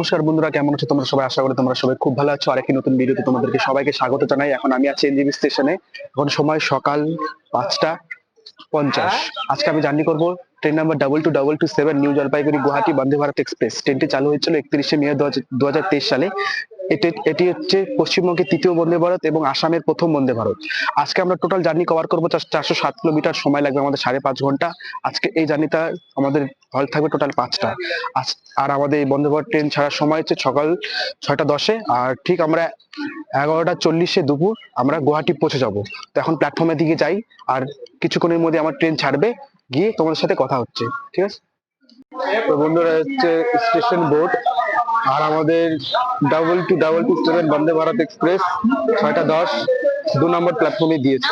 নমস্কার বন্ধুরা, কেমন আছো? তোমরা সবাই আশা করি তোমরা সবাই খুব ভালো আছো। আরেকটি নতুন ভিডিওতে তোমাদেরকে সবাইকে স্বাগত জানাই। এখন আমি আছি এনজিবি স্টেশনে। এখন সময় সকাল পাঁচটা পঞ্চাশ। আজকে আমি জার্নি করব train number double two double two seven new Jalpaiguri, Guwahati, Vande Bharat express. ট্রেনটি চালু হয়েছিল একত্রিশে মে দু হাজার তেইশ সালে। এটি এটি হচ্ছে পশ্চিমবঙ্গের তৃতীয় বন্দে ভারত এবং আসামের প্রথম বন্দে ভারত। আজকে আমরা টোটাল জার্নি কভার করব চারশো সাত কিলোমিটার সময় লাগবে আমাদের সাড়ে পাঁচ ঘণ্টা। আজকে এই জার্নিটা আমাদের হল থাকবে টোটাল পাঁচটা। আর আমাদের এই বন্দে ভারত ট্রেন ছাড়ার সময় হচ্ছে সকাল ছয়টা দশে। আর ঠিক আমরা এগারোটা চল্লিশে দুপুর আমরা গুয়াহাটি পৌঁছে যাব। তো এখন প্ল্যাটফর্মের দিকে যাই, আর কিছুক্ষণের মধ্যে আমার ট্রেন ছাড়বে, গিয়ে তোমাদের সাথে কথা হচ্ছে। ঠিক আছে? তো বন্ধুরা, হচ্ছে স্টেশন বোর্ড আর আমাদের double two double two seven Vande Bharat express ছয়টা দশ দু নম্বর প্ল্যাটফর্মে দিয়েছে।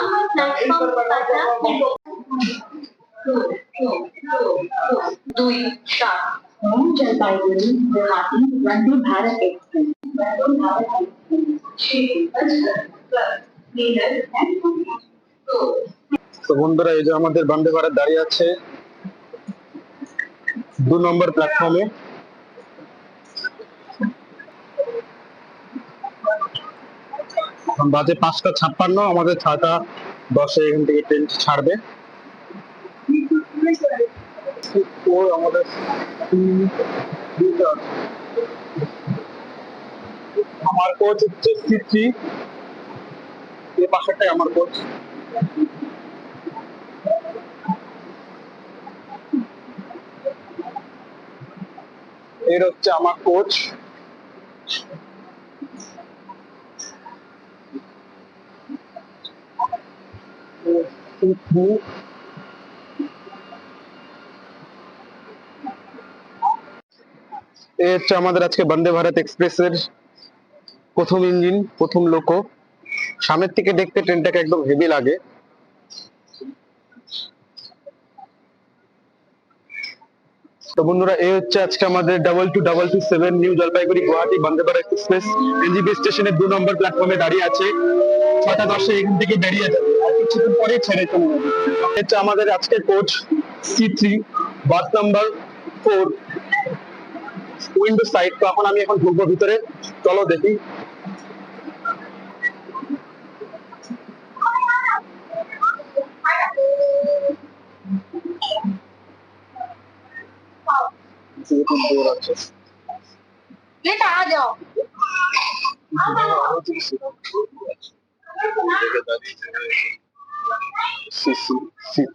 তো বন্ধুরা এই যে আমাদের বন্দে ভারত দাঁড়িয়ে আছে দু নম্বর প্ল্যাটফর্মে এখন বাজে পাঁচটা ছাপ্পান্ন, আমাদের ছটা দশে এখান থেকে ট্রেন ছাড়বে। আমার কোচ হচ্ছে পাশেরটাই আমার কোচ এর হচ্ছে আমার কোচ এই হচ্ছে আমাদের আজকে বন্দে ভারত এক্সপ্রেসের প্রথম ইঞ্জিন, প্রথম লোকো। সামনের থেকে দেখতে ট্রেনটাকে একদম হেভি লাগে। তো বন্ধুরা, এই হচ্ছে আজকে আমাদের double two double two seven new Jalpaiguri, Guwahati Vande Bharat express NGB স্টেশনের দু নম্বর প্ল্যাটফর্মে দাঁড়িয়ে আছে। ছটা দশে এখান থেকে বেরিয়ে যাবে। আর পরে ছেড়ে চলে যাবে। হচ্ছে আমাদের আজকের কোচ সি থ্রি বাস নাম্বার ফোর উইন্ডো সাইড তো এখন আমি এখন ঢুকবো ভিতরে। চলো দেখি। যেহেতু door আছে बेटा आ जाओ সিসি সিট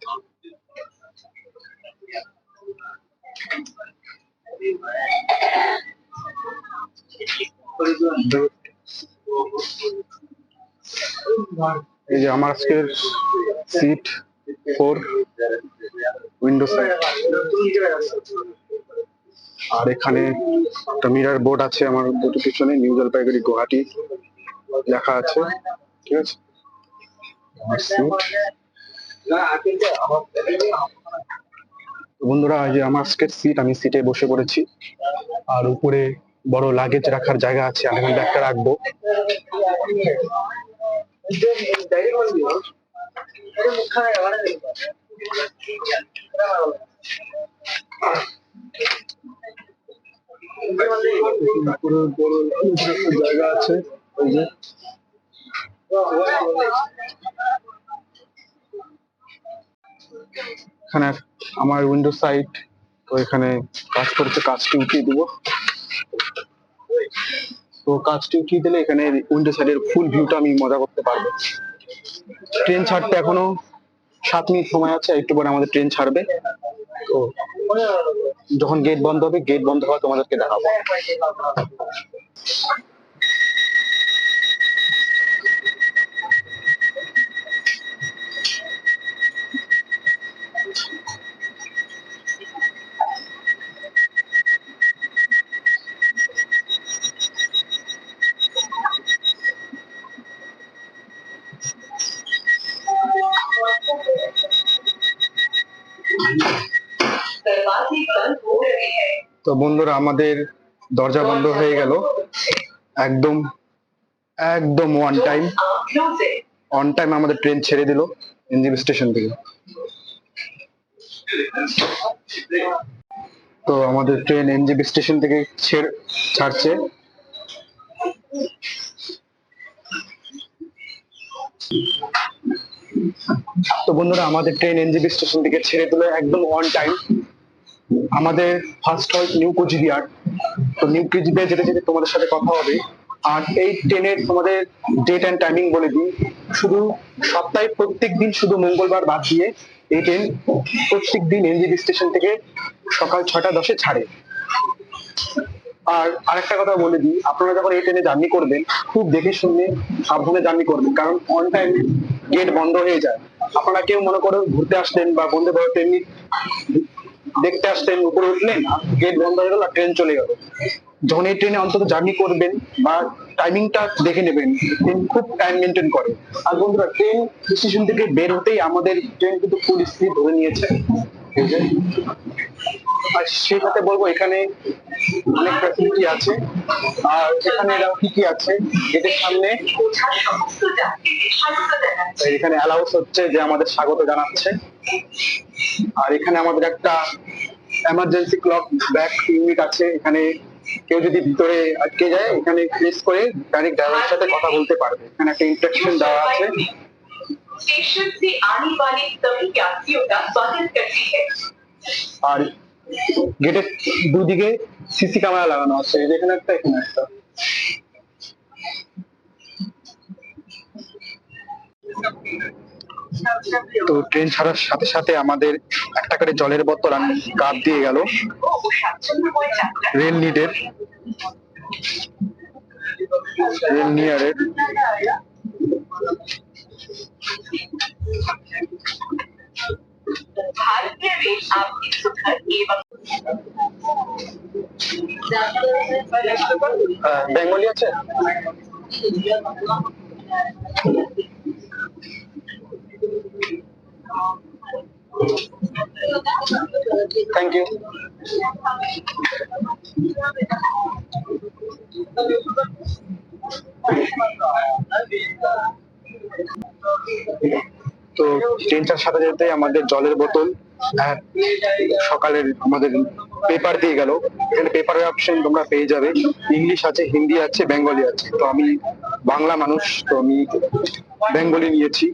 এই যে আমার আজকের সিট ফোর উইন্ডো সাইড আর এখানে একটা মিরার বোর্ড আছে, আমার দুটো পিছনে, নিউ জলপাইগুড়ি, গুয়াহাটি লেখা আছে, ঠিক আছে? বন্ধুরা যে আমার আজকের সিট আমি সিটে বসে পড়েছি। আর উপরে বড় লাগেজ রাখার জায়গা আছে এখানে ব্যাগটা রাখব। জায়গা আছে এখানে আমার উইন্ডো সাইড তো এখানে কাজ করছে কাজটি উঠিয়ে দিব। তো কাজটি উঠিয়ে দিলে এখানে উইন্ডো সাইডের ফুল ভিউটা আমি মজা করতে পারব। ট্রেন ছাড়তে এখনও সাত মিনিট সময় আছে একটু পরে আমাদের ট্রেন ছাড়বে। তো যখন গেট বন্ধ হবে গেট বন্ধ হওয়া তোমাদেরকে দেখাবো। বন্ধুরা, আমাদের দরজা বন্ধ হয়ে গেল। একদম একদম ওয়ান টাইম অন টাইম আমাদের ট্রেন ছেড়ে দিল এনজিবি স্টেশন থেকে। তো আমাদের ট্রেন এনজিবি স্টেশন থেকে ছেড়ে, ছাড়ছে। তো বন্ধুরা, আমাদের ট্রেন এনজিবি স্টেশন থেকে ছেড়ে দিল একদম অন টাইম আমাদের ফার্স্ট হল্ট নিউ কোচবিহার তো নিউ কোচবিহার যেতে যেতে তোমাদের সাথে কথা হবে, আর এই ট্রেনের তোমাদের ডেট অ্যান্ড টাইমিং বলে দিই। শুধু সপ্তাহে প্রত্যেক দিন শুধু মঙ্গলবার বাদ দিয়ে এই ট্রেন প্রত্যেক দিন এনজিবি স্টেশন থেকে সকাল ছটা দশে ছাড়ে। আর আরেকটা কথা বলে দিই, আপনারা যখন এই ট্রেনে জার্নি করবেন, খুব দেখে শুনে সাবধানে জার্নি করবেন, কারণ অন টাইম গেট বন্ধ হয়ে যায়। আপনারা কেউ মনে করো ঘুরতে আসলেন বা বন্ধে ভারত এমনি দেখতে আসলেন উপরে উঠলেন গেট বন্ধ হয়ে গেল ট্রেন চলে গেল। যখন এই ট্রেনে অন্তত জার্নি করবেন বা টাইমিংটা দেখে নেবেন ট্রেন খুব টাইম মেনটেন করে। আর বন্ধুরা ট্রেন স্টেশন থেকে বের হতেই আমাদের ট্রেন কিন্তু ফুল স্পিড ধরে নিয়েছে। আর সেই সাথে বলব, এখানে অনেক ফ্যাসিলিটি আছে। আর এখানে এরাও কি কি আছে? গেটের সামনে এখানে অ্যালাউস হচ্ছে যে আমাদের স্বাগত জানাচ্ছে। আর এখানে আমাদের একটা এমার্জেন্সি ক্লক ব্যাক ইউনিট আছে এখানে কেউ যদি ভিতরে আটকে যায় এখানে প্লেস করে ডাইরেক্ট ড্রাইভারের সাথে কথা বলতে পারবে। এখানে একটা ইন্ট্রাকশন দেওয়া আছে। আর গেটের দুদিকে সিসি ক্যামেরা লাগানো আছে। এখানে একটা এখানে একটা। Thank you. তো ট্রেন ছাড়ার সাথে সাথে আমাদের একটা করে জলের বোতল আমি কাপ দিয়ে গেল ও স্বাচ্ছন্দ্যময় যাত্রা রেল নিডের রেল নিয়ারের भारतीय रेल आपकी सुखद एवं বেঙ্গলি আছে থ্যাংক ইউ তো ট্রেনটার সাথে যেতে আমাদের জলের বোতল আর সকালের আমাদের পেপার দিয়ে গেল। এখানে পেপারের অপশন তোমরা পেয়ে যাবে। ইংলিশ আছে হিন্দি আছে বেঙ্গলি আছে। তো আমি বাংলা মানুষ, তো আমি বেঙ্গলি নিয়েছি।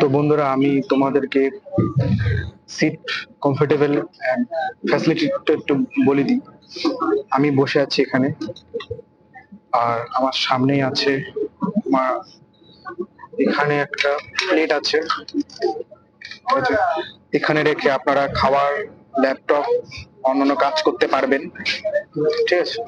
তো বন্ধুরা আমি তোমাদেরকে সিট কমফোর্টেবল অ্যান্ড ফ্যাসিলিটি একটু বলে দিই। আমি বসে আছি এখানে। আর আমার সামনেই আছে আমার এখানে একটা প্লেট আছে? এখানে রেখে আপনারা খাবার ল্যাপটপ অন্যান্য কাজ করতে পারবেন। ঠিক আছে?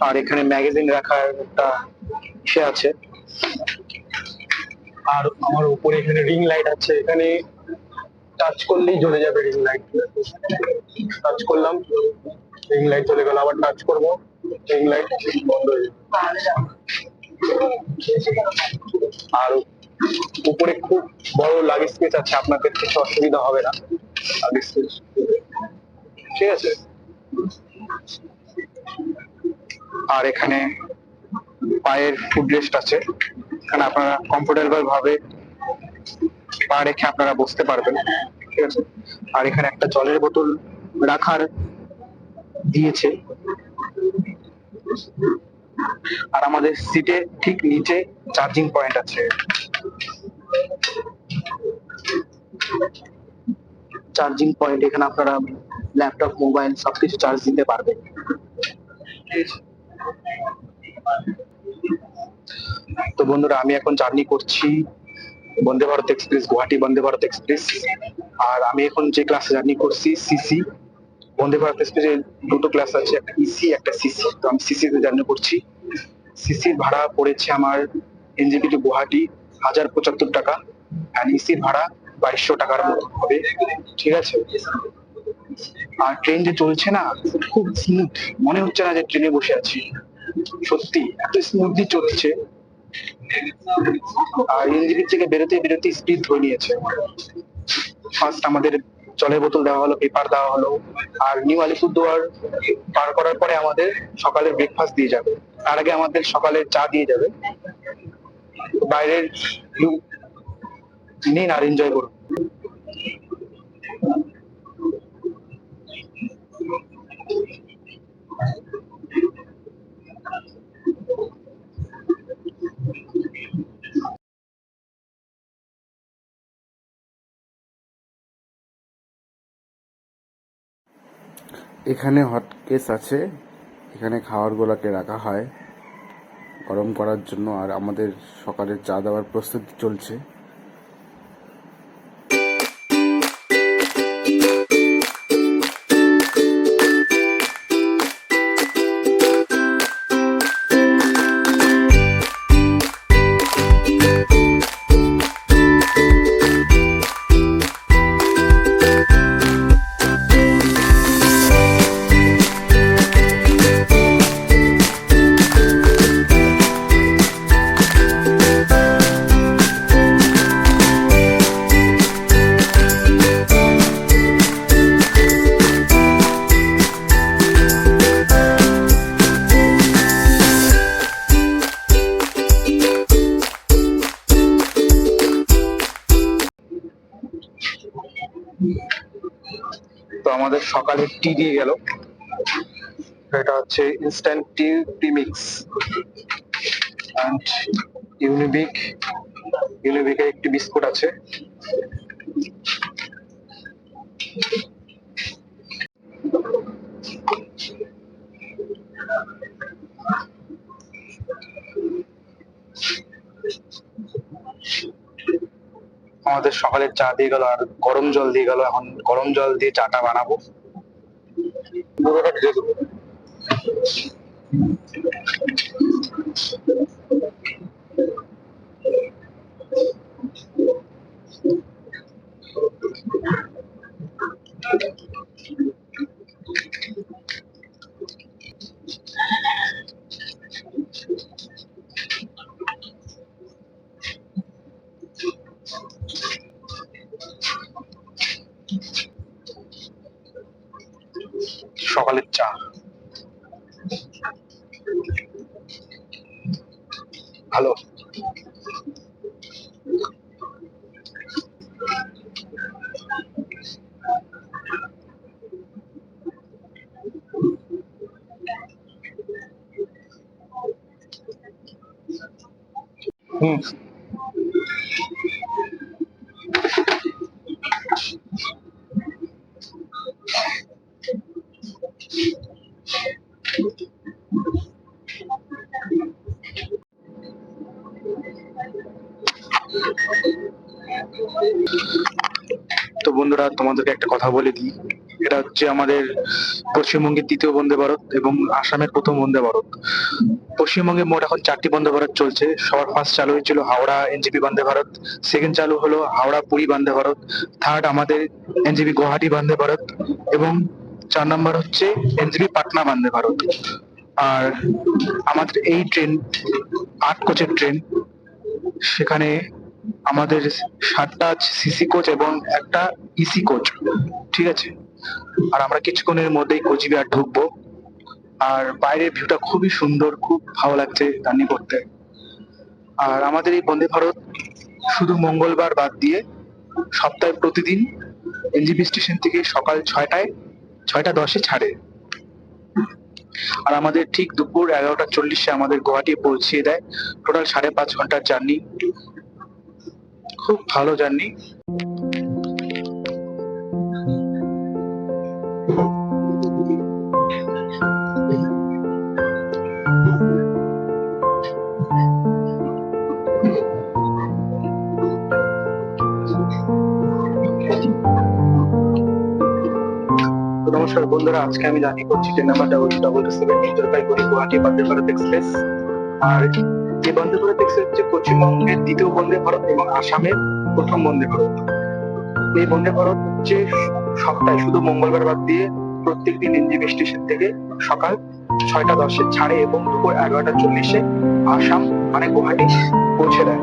আর এখানে ম্যাগাজিন রাখার একটা সে আছে। আর আমার উপরে এখানে রিং লাইট আছে, এখানে টাচ করলেই জ্বলে যাবে রিং লাইট টাচ করলাম রিং লাইট চলে গেল, আবার টাচ করব রিং লাইট বন্ধ হয়ে আর উপরে খুব বড় লাগেজ স্পেস আছে, আপনাদের কিছু অসুবিধা হবে না। স্পেস ঠিক আছে? আর এখানে পায়ের ফুড রেস্ট আছে। এখানে আপনারা কমফোর্টেবল ভাবে পা রেখে আপনারা বসতে পারবেন, ঠিক আছে? আর এখানে একটা জলের বোতল রাখার দিয়েছে। আর আমাদের সিটে ঠিক নিচে চার্জিং পয়েন্ট আছে। চার্জিং পয়েন্ট এখানে আপনারা ল্যাপটপ মোবাইল সবকিছু চার্জ দিতে পারবেন। তো বন্ধুরা, আমি এখন জার্নি করছি বন্দে ভারত এক্সপ্রেস, গুয়াহাটি বন্দে ভারত এক্সপ্রেস। আর আমি এখন যে ক্লাসে জার্নি করছি সিসি বন্দে ভারত এক্সপ্রেসের দুটো ক্লাস আছে, একটা ইসি একটা সিসি তো আমি সিসি তে জার্নি করছি। সিসির ভাড়া পড়েছে আমার এনজেপি টু গুয়াহাটি হাজার পঁচাত্তর টাকা। আর ইসির ভাড়া বাইশশো টাকার মতো হবে। ঠিক আছে? আর ট্রেন যে চলছে না, খুব স্মুথ মনে হচ্ছে না যে ট্রেনে বসে আছি। সত্যি, এত স্মুথলি চলছে। আর এনজিপি থেকে বেরোতে বেরোতে স্পিড ধরে নিয়েছে। ফার্স্ট আমাদের জলের বোতল দেওয়া হলো পেপার দেওয়া হলো। আর নিউ আলিপুরদুয়ার পার করার পরে আমাদের সকালের ব্রেকফাস্ট দিয়ে যাবে। তার আগে আমাদের সকালের চা দিয়ে যাবে। বাইরের নিন আর এনজয় করুন। এখানে হটকেস আছে। এখানে খাওয়ার গুলাকে রাখা হয়। গরম করার জন্য আর আমাদের সকালের চা দেওয়ার প্রস্তুতি চলছে। তো আমাদের সকালে টি দিয়ে গেল। এটা হচ্ছে instant tea premix and Unibic ইউনিবিকের একটি বিস্কুট আছে। আমাদের সকালের চা দিয়ে গেল আর গরম জল দিয়ে গেল এখন গরম জল দিয়ে চাটা বানাবো ঢেলে দেবো। সকালের চা। ভালো বন্ধুরা তোমাদেরকে একটা কথা বলে দিই। এটা হচ্ছে আমাদের পশ্চিমবঙ্গের দ্বিতীয় বন্দে ভারত এবং আসামের প্রথম বন্দে ভারত। পশ্চিমবঙ্গে মোট এখন চারটি বন্দে ভারত চলছে। সবার ফার্স্ট চালু হয়েছিল হাওড়া এনজিপি বন্দে ভারত। সেকেন্ড চালু হলো হাওড়া পুরী বন্দে ভারত। থার্ড আমাদের এনজিপি গুয়াহাটি বন্দে ভারত এবং চার নম্বর হচ্ছে এনজিপি পাটনা বন্দে ভারত। আর আমাদের এই ট্রেন আট কোচের ট্রেন সেখানে আমাদের সাতটা সিসি কোচ এবং একটা ইসি কোচ ঠিক আছে? আর আমরা কিছুক্ষণের মধ্যেই কোচবিহার ঢুকবো। আর বাইরের ভিউটা খুবই সুন্দর, খুব ভালো লাগছে জার্নি করতে। আর আমাদের এই বন্দে ভারত শুধু মঙ্গলবার বাদ দিয়ে সপ্তাহে প্রতিদিন এনজিপি স্টেশন থেকে সকাল ছয়টায়, ছয়টা দশে ছাড়ে। আর আমাদের ঠিক দুপুর এগারোটা চল্লিশে আমাদের গুয়াহাটি পৌঁছিয়ে দেয়। টোটাল সাড়ে পাঁচ ঘণ্টার জার্নি। খুব ভালো জার্নি। নমস্কার বন্ধুরা, আজকে আমি জানি করছি train number double double seven Jalpaiguri Guwahati Vande Bharat express আর এই বন্দে এক্সপ্রেস হচ্ছে পশ্চিমবঙ্গের দ্বিতীয় বন্দে ভারত এবং আসামের প্রথম বন্দে ভারত। এই বন্দে ভারত হচ্ছে সপ্তাহে শুধু মঙ্গলবার বাদ দিয়ে প্রত্যেকদিন এনজিবি স্টেশন থেকে সকাল ছয়টা দশে ছাড়ে এবং দুপুর এগারোটা চল্লিশে আসাম মানে গুয়াহাটি পৌঁছে দেয়।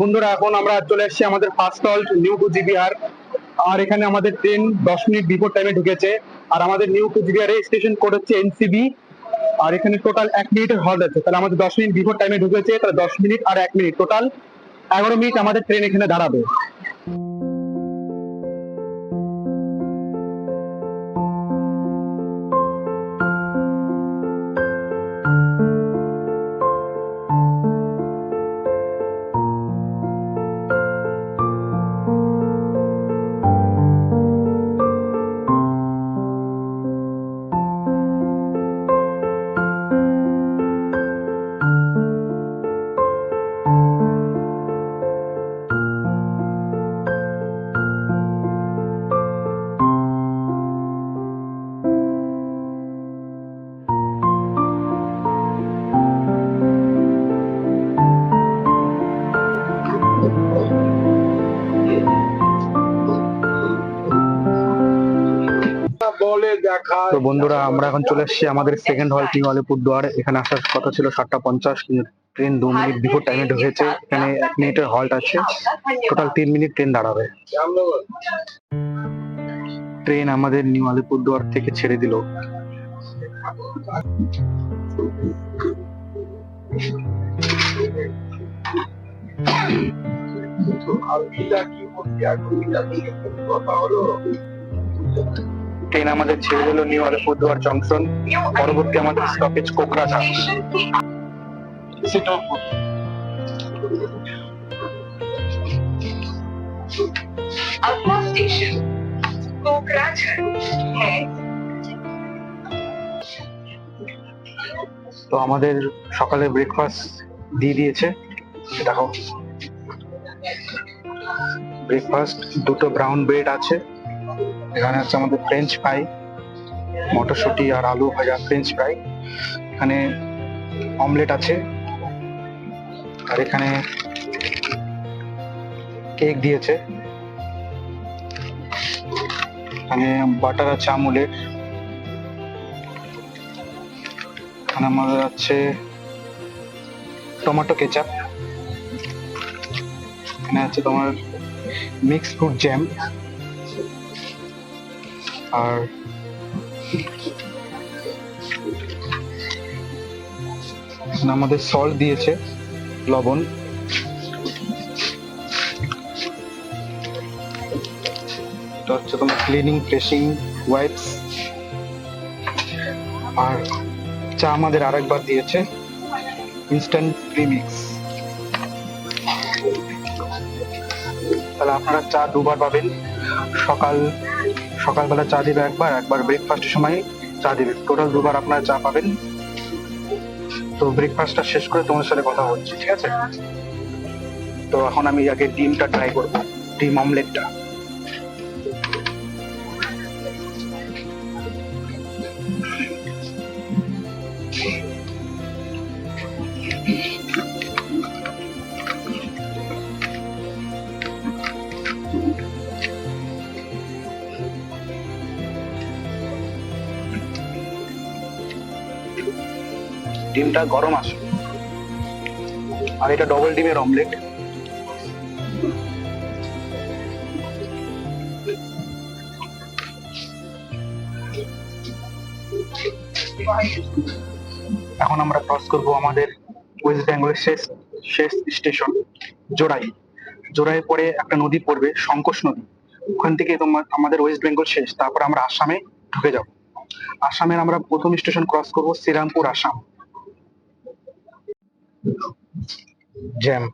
বন্ধুরা, এখন আমরা চলে এসেছি আমাদের ফার্স্ট হল্ট নিউ কুচবিহার আর এখানে আমাদের ট্রেন দশ মিনিট বিফোর টাইমে ঢুকেছে। আর আমাদের নিউ কুচবিহারে স্টেশন কোড হচ্ছে এনসিবি আর এখানে টোটাল এক মিনিটের হল্ট আছে। তাহলে আমাদের দশ মিনিট বিফোর টাইমে ঢুকেছে, তাহলে দশ মিনিট আর এক মিনিট টোটাল এগারো মিনিট আমাদের ট্রেন এখানে দাঁড়াবে। তো বন্ধুরা, আমরা এখন চলে এসেছি আমাদের সেকেন্ড হল নিউ আলিপুরদুয়ার এখানে আসার কথা ছিল সাতটা পঞ্চাশ ট্রেন দু মিনিট বিফোর টাইমে ঢুকেছে। এখানে এক মিনিটের হল্ট আছে। টোটাল তিন মিনিট ট্রেন দাঁড়াবে। ট্রেন আমাদের নিউ আলিপুরদুয়ার থেকে ছেড়ে দিল। আলবিদা কি কথা হলো ট্রেন আমাদের ছেড়ে দিল নিউ আলিপুরদুয়ার জংশন। পরবর্তী আমাদের স্টপেজ কোকরাঝা তো আমাদের সকালে ব্রেকফাস্ট দিয়ে দিয়েছে। দেখো। ব্রেকফাস্ট দুটো ব্রাউন ব্রেড আছে। এখানে হচ্ছে আমাদের ফ্রেঞ্চ ফ্রাই মটরশুঁটি আর আলু ভাজা ফ্রেঞ্চ ফ্রাই এখানে অমলেট আছে। আর এখানে কেক দিয়েছে। এখানে বাটার আছে আমুলের এখানে আমাদের আছে টমেটো কেচাপ এখানে আছে তোমার মিক্স ফ্রুট জ্যাম আর আমাদের সল্ট দিয়েছে, লবণ। এটা হচ্ছে তোমার ক্লিনিং ফ্রেশিং ওয়াইপস আর চা আমাদের আরেকবার দিয়েছে ইনস্ট্যান্ট প্রিমিক্স তাহলে আপনারা চা দুবার পাবেন, সকাল সকালবেলা চা দিবে একবার একবার ব্রেকফাস্টের সময় চা দিবে। টোটাল দুবার আপনারা চা পাবেন। তো ব্রেকফাস্টটা শেষ করে তোমার সাথে কথা হচ্ছে, ঠিক আছে? তো এখন আমি আগে ডিমটা ট্রাই করব, ডিম অমলেটটা ডিমটা গরম আছে। আর এটা ডবল ডিমের অমলেট এখন আমরা ক্রস করব আমাদের ওয়েস্ট বেঙ্গলের শেষ শেষ স্টেশন জোড়াই জোড়াই পরে একটা নদী পড়বে সংকোষ নদী। ওখান থেকে আমাদের ওয়েস্ট বেঙ্গল শেষ। তারপর আমরা আসামে ঢুকে যাব। আসামের আমরা প্রথম স্টেশন ক্রস করব Srirampur, Assam. gem.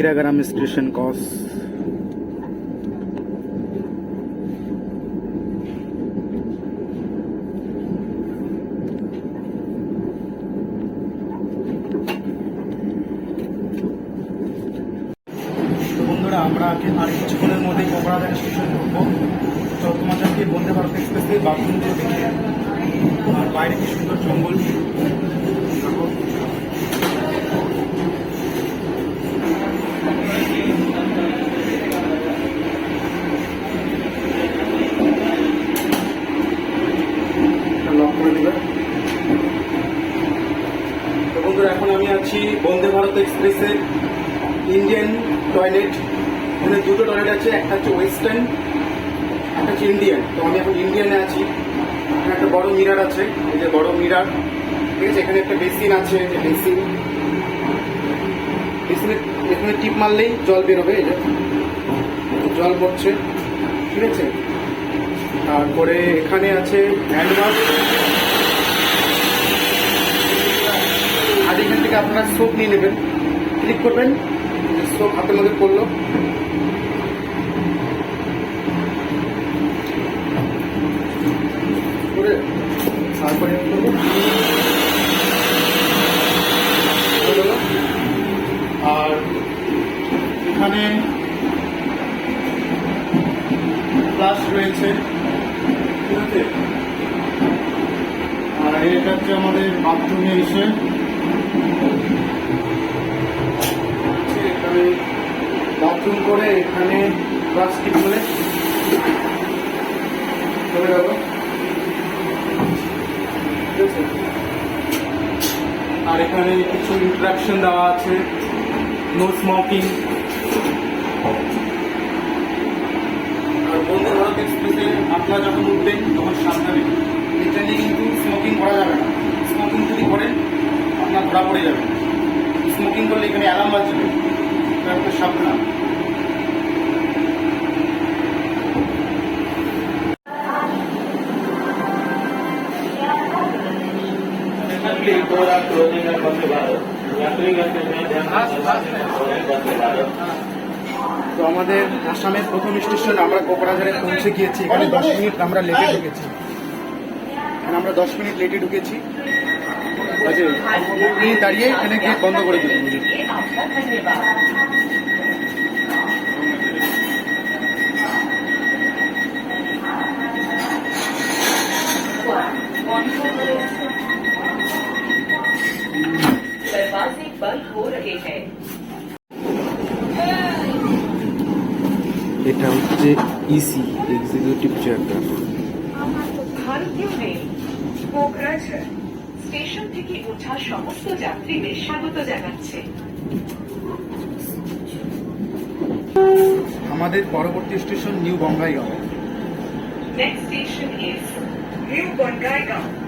Fakiragram station cross তো বন্ধুরা আমরা আগে- আর কিছুক্ষণের মধ্যেই কোকড়াঝাড় স্টেশন ঢুকবো তো তোমাদেরকে বন্দে ভারত এক্সপ্রেস থেকে বাথরুমগুলো দেখে আর বাইরে কি সুন্দর জঙ্গল দেখো। এটা lock করে দিবে। তো বন্ধুরা এখন আমি আছি বন্দে ভারত এক্সপ্রেসের ইন্ডিয়ান টয়লেট এখানে দুটো টয়লেট আছে, একটা হচ্ছে ওয়েস্টার্ন একটা হচ্ছে ইন্ডিয়ান তো আমি এখন ইন্ডিয়ানে আছি। এখানে একটা বড় মিরার আছে, এই যে বড় মিরার ঠিক আছে, এখানে একটা বেসিন আছে বেসিন বেসিনে এখানে টিপ মারলেই জল বেরোবে, এই যে। জল পড়ছে, ঠিক আছে? তারপরে এখানে আছে হ্যান্ড ওয়াশ আর এখান থেকে আপনারা সোপ নিয়ে নেবেন। ক্লিক করবেন। সোপ হাতের মধ্যে পড়ল করে তারপরে। আর এখানে প্লাস রয়েছে। ঠিক আছে? আর এটা হচ্ছে আমাদের বাথরুমে এসে এখানে বাথরুম করে এখানে প্লাস্টিক বলে চলে আছে? আর এখানে কিছু ইন্ট্রাকশন দেওয়া আছে নো স্মোকিং আর বন্দে ভারত এক্সপ্রেসে আপনারা যখন উঠবেন, তখন সাবধানে। এখানে কিন্তু স্মোকিং করা যাবে না। স্মোকিং যদি করেন, আপনার ধরা পড়ে যাবে। স্মোকিং করলে এখানে অ্যালার্ম বাজবে। আপনার সাবধান। তো আমাদের আসামের প্রথম স্টেশন আমরা কোকড়াঝাড়ে পৌঁছে গিয়েছি। এখানে দশ মিনিট আমরা লেটে ঢুকেছি। এখানে আমরা দশ মিনিট লেটে ঢুকেছি। আচ্ছা। দাঁড়িয়ে এখানে গেট বন্ধ করে দিলেন এটা হচ্ছে ইসি এক্সিকিউটিভ চেয়ারম্যান ভারতীয় রেল কোকরাঝাড় স্টেশন থেকে ওঠা সমস্ত যাত্রীদের স্বাগত জানাচ্ছে। আমাদের পরবর্তী station new Bongaigaon. Next station is New Bongaigaon.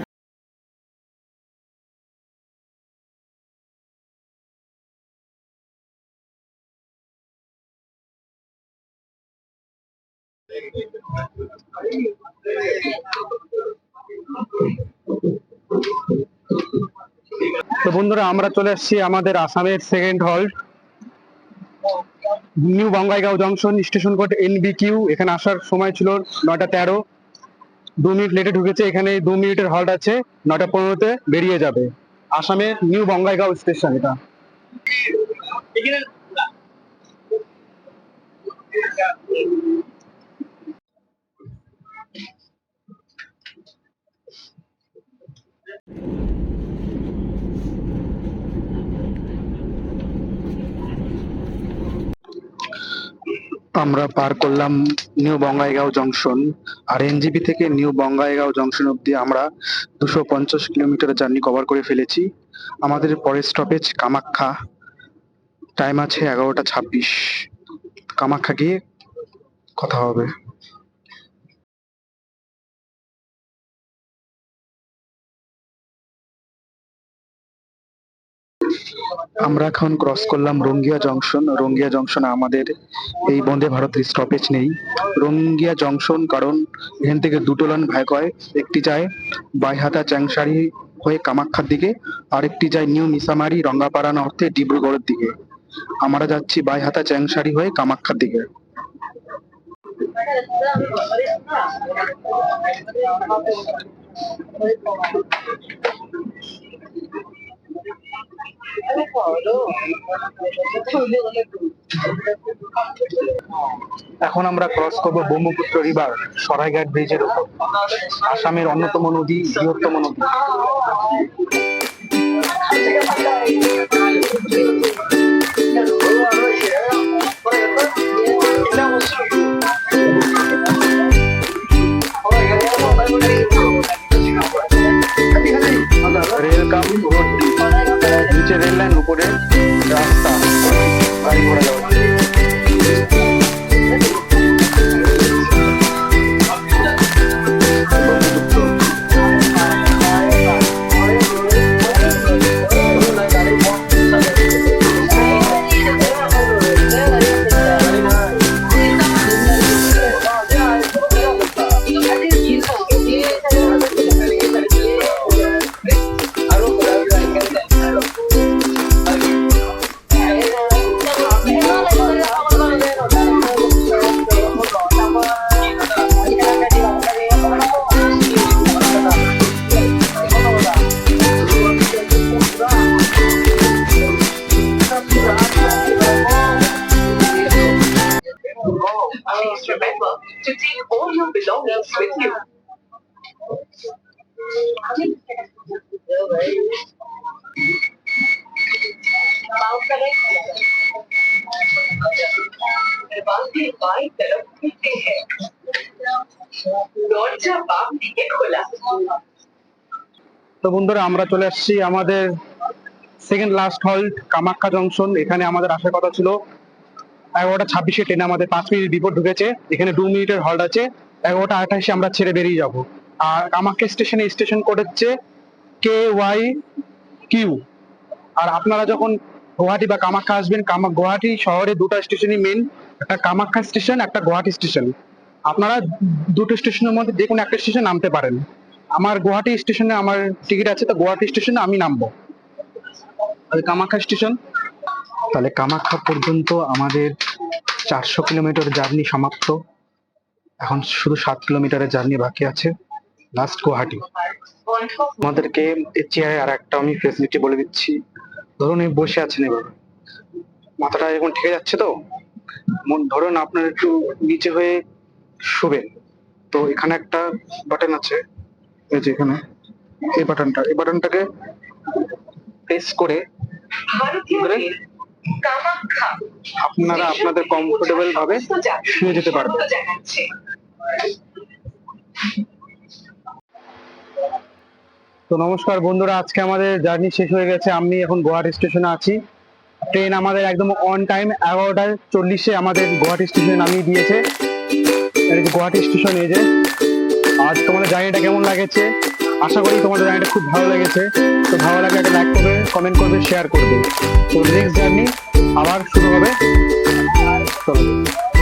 বন্ধুরা, আমরা চলে এসেছি আমাদের আসামের second halt new Bongaigaon junction station code NB Q এখানে আসার সময় ছিল নটা তেরো। দু মিনিট লেটে ঢুকেছে, এখানে দু মিনিটের হল্ট আছে নটা পনেরোতে বেরিয়ে যাবে। আসামের নিউ বঙ্গাইগাঁও স্টেশন এটা। আমরা পার করলাম নিউ বঙ্গাইগাঁও জংশন, আর এনজিবি থেকে নিউ বঙ্গাইগাঁও জংশন অবধি আমরা দুশো পঞ্চাশ কিলোমিটার জার্নি কভার করে ফেলেছি। আমাদের পরের স্টপেজ কামাখ্যা। টাইম আছে এগারোটা ছাব্বিশ। কামাখ্যা গিয়ে কথা হবে। আমরা এখন ক্রস করলাম রঙ্গিয়া জংশন রঙ্গিয়া জংশনে আমাদের এই বন্দে ভারত স্টপেজ নেই। রঙ্গিয়া জংশন কারণ এখান থেকে দুটো লাইন ভাগ হয়। একটি যায় বাইহাতা চ্যাংসারি হয়ে কামাখ্যার দিকে, আরেকটি যায় নিউ মিসামারি রঙ্গাপাড়া নর্থে ডিব্রুগড়ের দিকে। আমরা যাচ্ছি বাইহাতা চ্যাংসারি হয়ে কামাখ্যার দিকে। এখন আমরা ক্রস করব ব্রহ্মপুত্র রিভার সরাইঘাট ব্রিজের উপর। আসামের অন্যতম নদী, বৃহত্তম নদী। রেল কাম রোড রেল বন্ধুরা আমরা চলে আসছি আমাদের second last halt Kamakhya junction এখানে আমাদের আসার কথা ছিল। এগারোটা ছাব্বিশে ট্রেনে আমাদের পাঁচ মিনিট বিপদ ঢুকেছে, এখানে দু মিনিটের হল্ট আছে। এগারোটা আঠাশে আমরা ছেড়ে বেরিয়ে যাব। আর কামাখ্যা স্টেশনে স্টেশন হচ্ছে কে ওয়াই কিউ। আর আপনারা যখন গুয়াহাটি বা কামাখ্যা আসবেন, কামা গুয়াহাটি শহরে দুটো স্টেশনই মেন একটা কামাখ্যা স্টেশন একটা গুয়াহাটি স্টেশন আপনারা দুটো স্টেশনের মধ্যে যে কোনো একটা স্টেশন নামতে পারেন। আমার গুয়াহাটি স্টেশনে আমার টিকিট আছে, তো গুয়াহাটি স্টেশনে আমি নামবো। কামাখ্যা স্টেশন। তাহলে কামাখ্যা পর্যন্ত আমাদের চারশো কিলোমিটার জার্নি সমাপ্ত। এখন শুধু সাত কিলোমিটারের জার্নি বাকি আছে লাস্ট গুয়াহাটি। আমাদেরকে চেয়ারে আর একটা আমি ফেসিলিটি বলে দিচ্ছি। ধরুন এই বসে আছেন এবার। মাথাটা এখন ঠেকে যাচ্ছে তো? ধরুন আপনার একটু নিচে হয়ে শুবেন। তো এখানে একটা বাটন আছে। এই যে এখানে। এই বাটনটা এই বাটনটাকে প্রেস করে আপনারা আপনাদের কমফোর্টেবল ভাবে শুয়ে যেতে পারবেন। তো নমস্কার বন্ধুরা, আজকে আমাদের জার্নি শেষ হয়ে গেছে। আমি এখন গুয়াহাটি স্টেশনে আছি। ট্রেন আমাদের একদম অন টাইম এগারোটা চল্লিশে আমাদের গুয়াহাটি স্টেশনে নামিয়ে দিয়েছে। গুয়াহাটি স্টেশন এই যে আর তোমাদের জার্নিটা কেমন লাগেছে? আশা করি তোমাদের জার্নিটা খুব ভালো লেগেছে। তো ভালো লাগে একটা লাইক করবে কমেন্ট করবে শেয়ার করবে। তো নেক্সট জার্নি আবার শুরু হবে। চলো।